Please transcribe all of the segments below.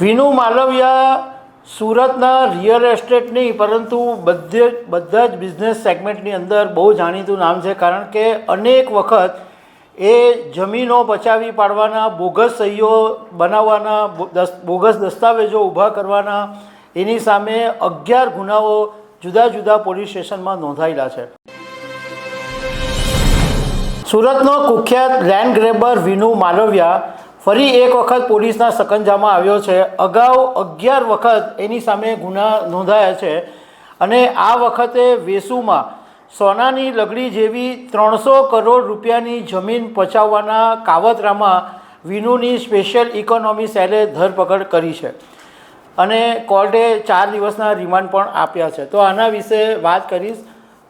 વિનુ માલવિયા સુરતના real estate નહીં પરંતુ બધે બધા જ બિઝનેસ સેગમેન્ટની અંદર બહુ જાણીતું નામ છે, કારણ કે અનેક વખત એ જમીનો બચાવી પાડવાના, બોગસ સહીઓ બનાવવાના બોગસ દસ્તાવેજો ઊભા કરવાના, એની સામે અગિયાર ગુનાઓ જુદા જુદા પોલીસ સ્ટેશનમાં નોંધાયેલા છે. સુરતનો કુખ્યાત લેન્ડ ગ્રેબર વિનુ માલવિયા ફરી એક વખત પોલીસના સકંજામાં આવ્યો છે. અગાઉ અગિયાર વખત એની સામે ગુના નોંધાયા છે અને આ વખતે વેસુમાં સોનાની લગડી જેવી ત્રણસો કરોડ રૂપિયાની જમીન પચાવવાના કાવતરામાં વિનુની સ્પેશિયલ ઇકોનોમી સેલે ધરપકડ કરી છે અને કોર્ટે ચાર દિવસના રિમાન્ડ પણ આપ્યા છે. તો આના વિશે વાત કરીશ.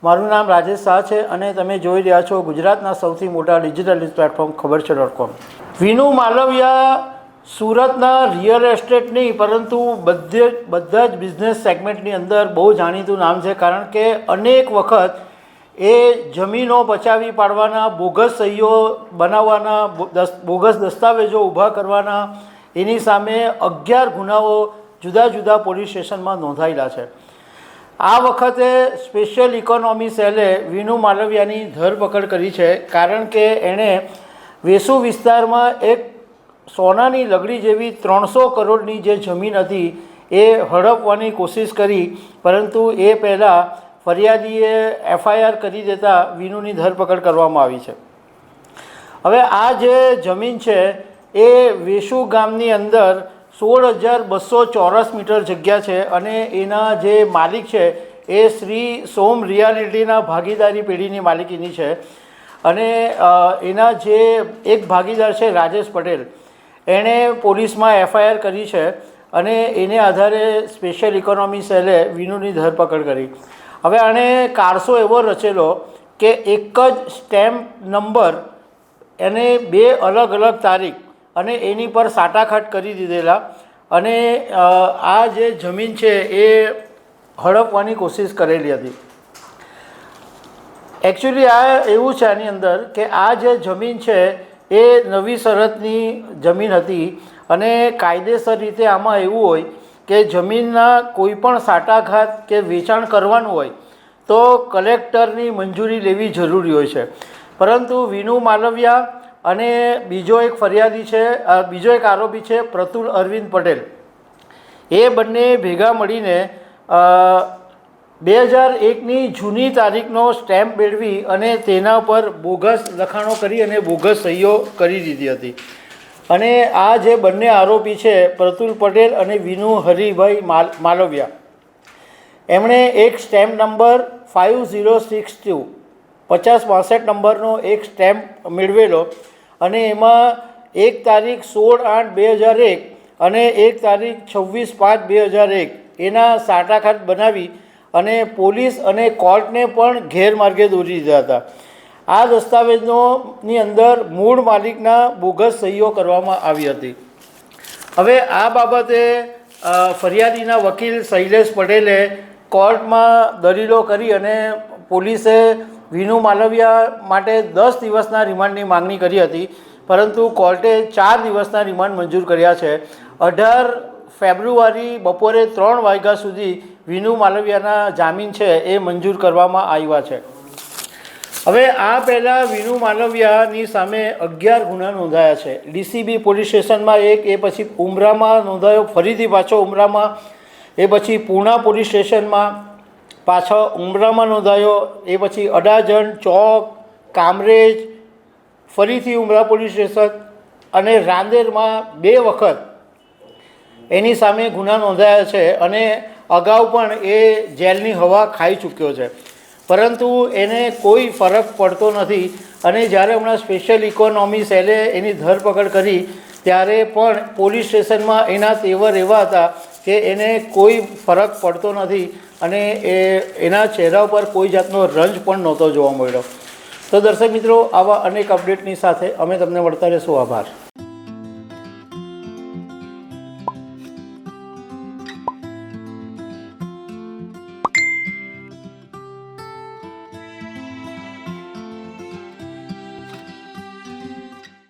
મારું નામ રાજેશ શાહ છે અને તમે જોઈ રહ્યા છો ગુજરાતના સૌથી મોટા ડિજિટલ ન્યૂઝ પ્લેટફોર્મ ખબર છે ડોટ કોમ વિનુ માલવિયા સુરતના રિયલ એસ્ટેટ નહીં પરંતુ બધે બધા જ બિઝનેસ સેગમેન્ટની અંદર બહુ જાણીતું નામ છે, કારણ કે અનેક વખત એ જમીનો પચાવી પાડવાના, બોગસ સહીઓ બનાવવાના બોગસ દસ્તાવેજો ઊભા કરવાના, એની સામે અગિયાર ગુનાઓ જુદા જુદા પોલીસ સ્ટેશનમાં નોંધાયેલા છે. આ વખતે સ્પેશિયલ ઇકોનોમી સેલે વિનુ માલવિયાની ધરપકડ કરી છે, કારણ કે એણે વેસુ વિસ્તારમાં એક સોનાની લગડી જેવી ત્રણસો કરોડની જે જમીન હતી, એ હડપવાની કોશિશ કરી, પરંતુ એ પહેલાં ફરિયાદીએ એફઆઈઆર કરી દેતા વિનુની ધરપકડ કરવામાં આવી છે. હવે આ જે જમીન છે, એ વેસુ ગામની અંદર સોળ હજાર બસો ચોરસ મીટર જગ્યા છે અને એના જે માલિક છે એ શ્રી સોમ રિયાલિટીના ભાગીદારી પેઢીની માલિકીની છે. અને એના જે એક ભાગીદાર છે રાજેશ પટેલ, એણે પોલીસમાં એફઆઈઆર કરી છે અને એને આધારે સ્પેશિયલ ઇકોનોમી સેલે વિનુની ધરપકડ કરી. હવે આણે કારસો એવો રચેલો કે એક જ સ્ટેમ્પ નંબર એને બે અલગ અલગ તારીખ અને એની પર સાટાખાટ કરી દીધેલા. અને આ જે જમીન છે એ હડપવાની કોશિશ કરેલી હતી. એકચ્યુઅલી આ એવું છે આની અંદર કે આ જે જમીન છે એ નવી સરહદની જમીન હતી અને કાયદેસર રીતે આમાં એવું હોય કે જમીનના કોઈ પણ સાટાઘાત કે વેચાણ કરવાનું હોય તો કલેક્ટરની મંજૂરી લેવી જરૂરી હોય છે. પરંતુ વિનુ માલવિયા અને બીજો એક ફરિયાદી છે બીજો એક આરોપી છે પ્રતુલ અરવિંદ પટેલ. એ બંને ભેગા મળીને બે હજાર એકની જૂની તારીખનો સ્ટેમ્પ મેળવી અને તેના પર બોગસ લખાણો કરી અને બોગસ સહીઓ કરી દીધી હતી. અને આ જે બંને આરોપી છે, પ્રતુલ પટેલ અને વિનુ હરિભાઈ માલ, માલવિયા, એમણે એક stamp number five zero six two, પચાસ બાસઠ નંબરનો એક સ્ટેમ્પ મેળવેલો અને એમાં એક તારીખ સોળ આઠ બે હજાર એક અને એક તારીખ છવ્વીસ પાંચ બે હજાર એક એના સાટાખાટ બનાવી અને પોલીસ અને કોર્ટને પણ ગેરમાર્ગે દોરી દીધા હતા. આ દસ્તાવેજનોની અંદર મૂળ માલિકના બોગસ સહીઓ કરવામાં આવી હતી. હવે આ બાબતે ફરિયાદીના વકીલ શૈલેષ પટેલે કોર્ટમાં દલીલો કરી અને પોલીસે વિનુ માલવિયા માટે દસ દિવસના રિમાન્ડની માંગણી કરી હતી, પરંતુ કોર્ટે ચાર દિવસના રિમાન્ડ મંજૂર કર્યા છે. અઢાર ફેબ્રુઆરી બપોરે ત્રણ વાગ્યા સુધી વિનુ માલવિયાના જામીન છે એ મંજૂર કરવામાં આવ્યા છે. હવે આ પહેલાં વિનુ માલવિયાની સામે અગિયાર ગુના નોંધાયા છે. ડીસીબી પોલીસ સ્ટેશનમાં એક, એ પછી ઉમરામાં નોંધાયો, ફરીથી પાછો ઉમરામાં, એ પછી પૂના પોલીસ સ્ટેશનમાં પાછો ઉમરામાં નોંધાયો, એ પછી અડાજણ, ચોક, કામરેજ, ફરીથી ઉમરા પોલીસ સ્ટેશન અને રાંદેરમાં બે વખત એની સામે ગુના નોંધાયા છે અને અગાઉ પણ એ જેલની હવા ખાઈ ચૂક્યો છે. પરંતુ એને કોઈ ફરક પડતો નથી અને જ્યારે હમણાં સ્પેશિયલ ઇકોનોમી સેલે એની ધરપકડ કરી, ત્યારે પણ પોલીસ સ્ટેશનમાં એના તેવર એવા હતા કે એને કોઈ ફરક પડતો નથી અને એ એના ચહેરા ઉપર કોઈ જાતનો રંજ પણ નહોતો જોવા મળ્યો. તો દર્શક મિત્રો, આવા અનેક અપડેટની સાથે અમે તમને મળતા રહીશું. આભાર.